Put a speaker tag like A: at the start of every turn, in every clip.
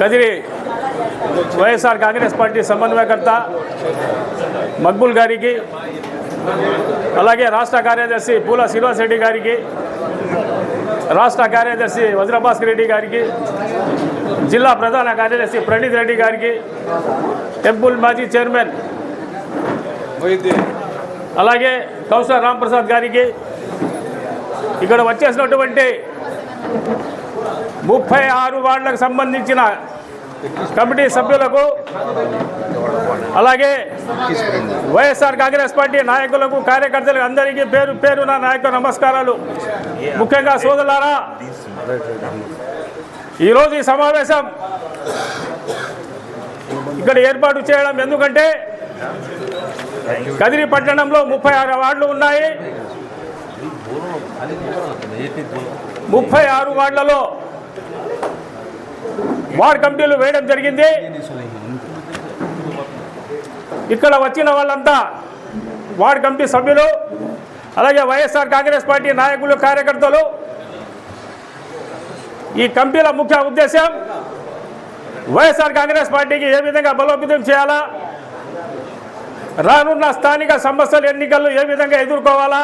A: Kadiri YSR Congress party సమన్వయకర్త మక్బుల్ గారికి అలాగే రాష్ట్ర కార్యదర్శి పూల శ్రీనివాస్ రెడ్డి గారికి రాష్ట్ర కార్యదర్శి వజ్రభాస్కర్ రెడ్డి గారికి జిల్లా ప్రధాన కార్యదర్శి ప్రణీత్ రెడ్డి గారికి టెంపుల్ మాజీ చైర్మన్ అలాగే కౌశల్ రాంప్రసాద్ గారికి ఇక్కడ వచ్చేసినటువంటి ముప్పై ఆరు వార్డులకు సంబంధించిన కమిటీ సభ్యులకు అలాగే వైఎస్ఆర్ కాంగ్రెస్ పార్టీ నాయకులకు కార్యకర్తలకు అందరికీ పేరు పేరు నా నాయకు నమస్కారాలు. ముఖ్యంగా సోదరులారా ఈరోజు ఈ సమావేశం ఇక్కడ ఏర్పాటు చేయడం ఎందుకంటే కదిరి పట్టణంలో ముప్పై ఆరు వార్డులు ఉన్నాయి. ముప్పై ఆరు వార్డులలో వార్డ్ కమిటీలు వేయడం జరిగింది. ఇక్కడ వచ్చిన వాళ్ళంతా వార్డ్ కమిటీ సభ్యులు అలాగే వైఎస్ఆర్ కాంగ్రెస్ పార్టీ నాయకులు కార్యకర్తలు. ఈ కమిటీల ముఖ్య ఉద్దేశం వైఎస్ఆర్ కాంగ్రెస్ పార్టీకి ఏ విధంగా బలోపేతం చేయాలా రానున్న స్థానిక సమస్యల ఎన్నికల్లో ఏ విధంగా ఎదుర్కోవాలా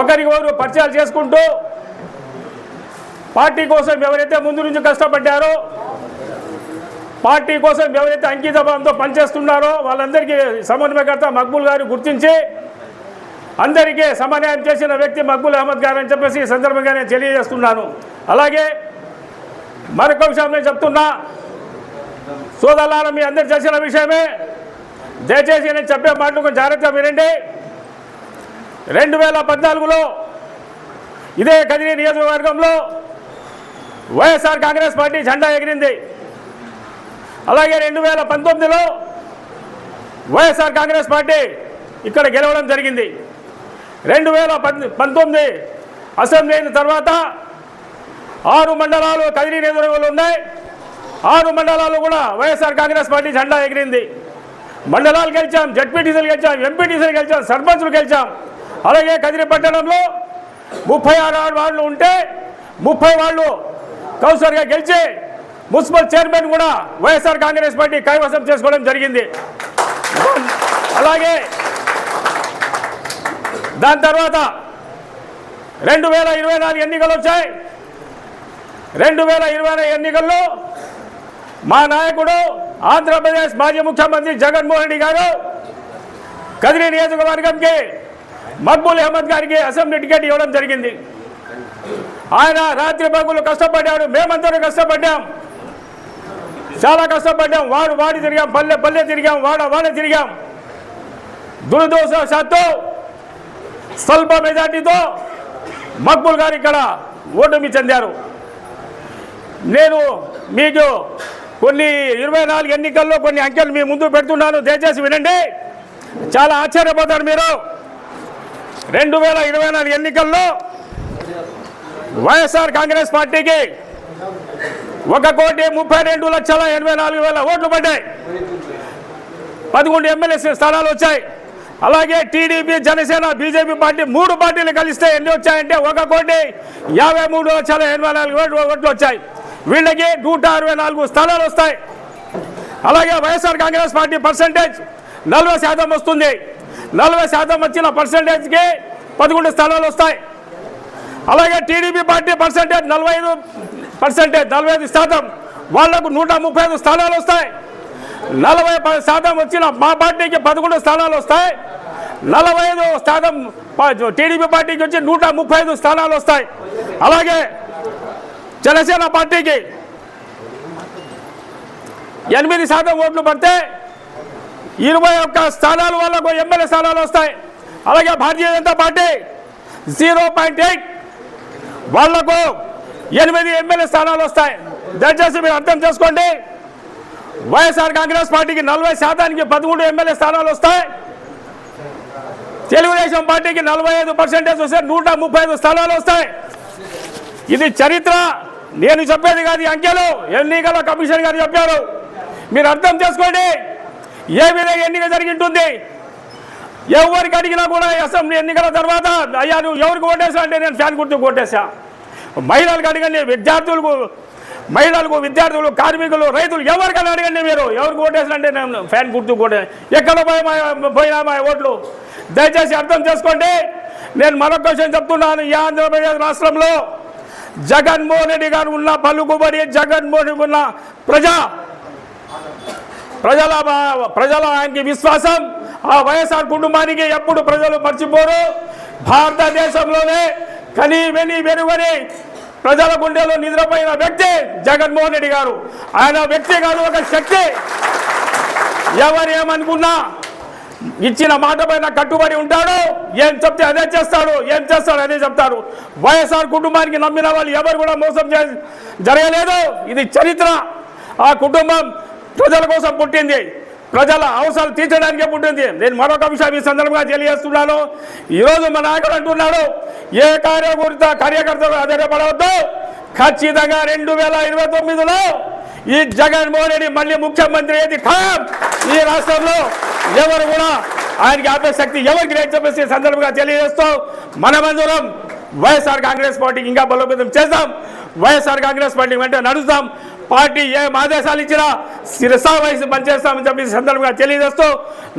A: ఒకరికి ఒకరు పరిచయాలు చేసుకుంటూ పార్టీ కోసం ఎవరైతే ముందు నుంచి కష్టపడ్డారో పార్టీ కోసం ఎవరైతే అంకితభావంతో పనిచేస్తున్నారో వాళ్ళందరికీ సమన్వయకర్త మక్బుల్ గారు గుర్తించి అందరికీ సమన్వయం చేసిన వ్యక్తి మక్బుల్ అహ్మద్ గారు అని చెప్పేసి ఈ సందర్భంగా నేను తెలియజేస్తున్నాను. అలాగే మరొక విషయం నేను చెప్తున్నా. సోదరులారా మీ అందరు చేసిన విషయమే. దయచేసి నేను చెప్పే మాటలు కొంచెం జాగ్రత్తగా వినండి. రెండు వేల పద్నాలుగులో ఇదే కదిరి నియోజకవర్గంలో వైఎస్ఆర్ కాంగ్రెస్ పార్టీ జెండా ఎగిరింది. అలాగే రెండు వేల పంతొమ్మిదిలో వైఎస్ఆర్ కాంగ్రెస్ పార్టీ ఇక్కడ గెలవడం జరిగింది. రెండు వేల పంతొమ్మిది అసెంబ్లీ అయిన తర్వాత ఆరు మండలాలు కదిరి నియోజకవర్గంలో ఉన్నాయి. ఆరు మండలాలు కూడా వైఎస్ఆర్ కాంగ్రెస్ పార్టీ జెండా ఎగిరింది. మండలాలు గెలిచాం జడ్పీటీసీలు గెలిచాం ఎంపీటీసీలు గెలిచాం సర్పంచులు గెలిచాం. అలాగే కదిరి పట్టణంలో ముప్పై ఆరు ఆరు వార్డులు ఉంటే ముప్పై వాళ్ళు కౌన్సిలర్గా గెలిచి మున్సిపల్ చైర్మన్ కూడా వైఎస్ఆర్ కాంగ్రెస్ పార్టీ కైవసం చేసుకోవడం జరిగింది. అలాగే దాని తర్వాత రెండు వేల ఇరవై నాలుగు ఎన్నికలు వచ్చాయి. రెండు వేల ఇరవై నాలుగు ఎన్నికల్లో మా నాయకుడు ఆంధ్రప్రదేశ్ మాజీ ముఖ్యమంత్రి జగన్మోహన్ రెడ్డి గారు కదిరి నియోజకవర్గంకి మక్బూల్ అహ్మద్ గారికి అసెంబ్లీ టికెట్ ఇవ్వడం జరిగింది. ఆయన రాత్రి పగులు కష్టపడ్డాడు మేమందరం కష్టపడ్డాం. చాలా కష్టపడ్డాం. వాడు వాడి తిరిగాం పల్లె పల్లె తిరిగాం వాడ వాడ తిరిగాం. దురదోషాత్తు స్వల్ప మెజార్టీతో మక్బుల్ గారు ఇక్కడ ఓటమి చెందారు. నేను మీకు కొన్ని ఇరవై నాలుగు ఎన్నికల్లో కొన్ని అంకెలు మీ ముందు పెడుతున్నాను. దయచేసి వినండి. చాలా ఆశ్చర్యపోతారు మీరు. రెండు వేల ఇరవై నాలుగు ఎన్నికల్లో వైఎస్ఆర్ కాంగ్రెస్ పార్టీకి ఒక కోటి ముప్పై రెండు లక్షల ఎనభై నాలుగు వేల ఓట్లు పడ్డాయి. పదకొండు ఎమ్మెల్యే స్థానాలు వచ్చాయి. అలాగే టీడీపీ జనసేన బీజేపీ పార్టీ మూడు పార్టీలు కలిస్తే ఎన్ని వచ్చాయంటే ఒక కోటి యాభై మూడు లక్షల ఎనభై నాలుగు ఓట్లు ఓట్లు వచ్చాయి. వీళ్ళకి నూట అరవై నాలుగు స్థానాలు వస్తాయి. అలాగే వైఎస్ఆర్ కాంగ్రెస్ పార్టీ పర్సంటేజ్ నలభై శాతం వస్తుంది. నలభై శాతం వచ్చిన పర్సంటేజ్కి పదకొండు స్థానాలు వస్తాయి. అలాగే టీడీపీ పార్టీ పర్సంటేజ్ నలభై ఐదు పర్సెంటేజ్ నలభై ఐదు శాతం. వాళ్ళకు నూట ముప్పై ఐదు స్థానాలు వస్తాయి. నలభై శాతం వచ్చిన మా పార్టీకి పదకొండు స్థానాలు వస్తాయి. నలభై ఐదు శాతం టీడీపీ పార్టీకి వచ్చి నూట ముప్పై ఐదు స్థానాలు వస్తాయి. అలాగే జనసేన పార్టీకి ఎనిమిది శాతం ఓట్లు పడితే ఇరవై ఒక్క స్థానాలు వాళ్ళకు ఎమ్మెల్యే స్థానాలు వస్తాయి. అలాగే Bharatiya Janata party zero point eight వాళ్ళకు ఎనిమిది ఎమ్మెల్యే స్థానాలు వస్తాయి. దయచేసి మీరు అర్థం చేసుకోండి. వైఎస్ఆర్ కాంగ్రెస్ పార్టీకి నలభై శాతానికి పదమూడు ఎమ్మెల్యే స్థానాలు వస్తాయి. తెలుగుదేశం పార్టీకి నలభై ఐదు పర్సెంటేజ్ వస్తే నూట ముప్పై ఐదు స్థానాలు వస్తాయి. ఇది చరిత్ర. నేను చెప్పేది కాదు అంకెలు. ఎన్నికల కమిషన్ గారు చెప్పారు. మీరు అర్థం చేసుకోండి. ఏ విధంగా ఎన్నిక జరిగి ఉంటుంది ఎవరికి అడిగినా కూడా అసెంబ్లీ ఎన్నికల తర్వాత అయ్యా నువ్వు ఎవరికి ఓటేసా అంటే నేను ఫ్యాన్ గుర్తు కొట్టేశా. మహిళలకు అడగండి విద్యార్థులకు మహిళలకు విద్యార్థులు కార్మికులు రైతులు ఎవరికైనా అడగండి మీరు ఎవరికి ఓటేసినంటే నేను ఫ్యాన్ గుర్తు కూడా ఎక్కడ పోయి మా- పోయినా మా ఓట్లు? దయచేసి అర్థం చేసుకోండి నేను మరొక విషయం చెప్తున్నాను. ఈ ఆంధ్రప్రదేశ్ రాష్ట్రంలో జగన్మోహన్ రెడ్డి గారు ఉన్న పలుకుబడి జగన్మోహన్ రెడ్డి ఉన్న ప్రజా ప్రజల ప్రజల ఆయనకి విశ్వాసం ఆ వైఎస్ఆర్ కుటుంబానికి ఎప్పుడు ప్రజలు మర్చిపోరు. భారతదేశంలోనే కని వెని వెనువని ప్రజల గుండెలో నిద్రపోయిన వ్యక్తి జగన్మోహన్ రెడ్డి గారు. ఆయన వ్యక్తి కాదు ఒక శక్తి. ఎవరు ఏమనుకున్నా ఇచ్చిన మాట పైన కట్టుబడి ఉంటాడు. ఏం చెప్తే అదే చేస్తాడు ఏం చేస్తాడు అదే చెప్తాడు. వైఎస్ఆర్ కుటుంబానికి నమ్మిన వాళ్ళు ఎవరు కూడా మోసం చే జరగలేదు. ఇది చరిత్ర. ఆ కుటుంబం ప్రజల కోసం పుట్టింది. ప్రజల అవసరాలు తీర్చడానికే ఉంటుంది నేను మరొక విషయం ఈ సందర్భంగా తెలియజేస్తున్నాను. ఈరోజు మా నాయకుడు అంటున్నాడు ఏ కార్యకర్త కార్యకర్తలు ఆధారపడవద్దు. ఖచ్చితంగా రెండు వేల ఇరవై తొమ్మిదిలో ఈ జగన్మోహన్ రెడ్డి మళ్ళీ ముఖ్యమంత్రి ఏది ఖాయం. ఈ రాష్ట్రంలో ఎవరు కూడా ఆయనకి ఆపే శక్తి ఎవరికి లేదు చెప్పేసి సందర్భంగా తెలియజేస్తూ మనమందరం వైఎస్ఆర్ కాంగ్రెస్ పార్టీకి ఇంకా బలోపేతం చేద్దాం. వైఎస్ఆర్ కాంగ్రెస్ పార్టీ వెంట నడుస్తాం. పార్టీ ఏం ఆదేశాలు ఇచ్చినా శిరసా వయసు పనిచేస్తామని చెప్పి సందర్భంగా తెలియజేస్తూ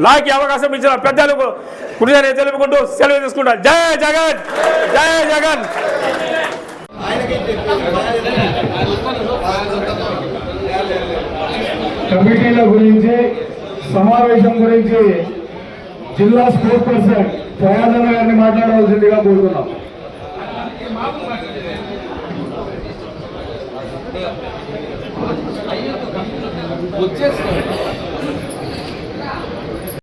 A: నాకు అవకాశం ఇచ్చిన పెద్దలకు కృతజ్ఞత తెలుపుకుంటూ సెలవు తీసుకుంటా. జయ జగన్! జయ జగన్!
B: కమిటీల గురించి సమావేశం గురించి జిల్లా స్పోర్ట్ పర్సన్ ప్రయాదన గారిని మాట్లాడవలసిందిగా కోరుతున్నాం.
C: వచ్చేసి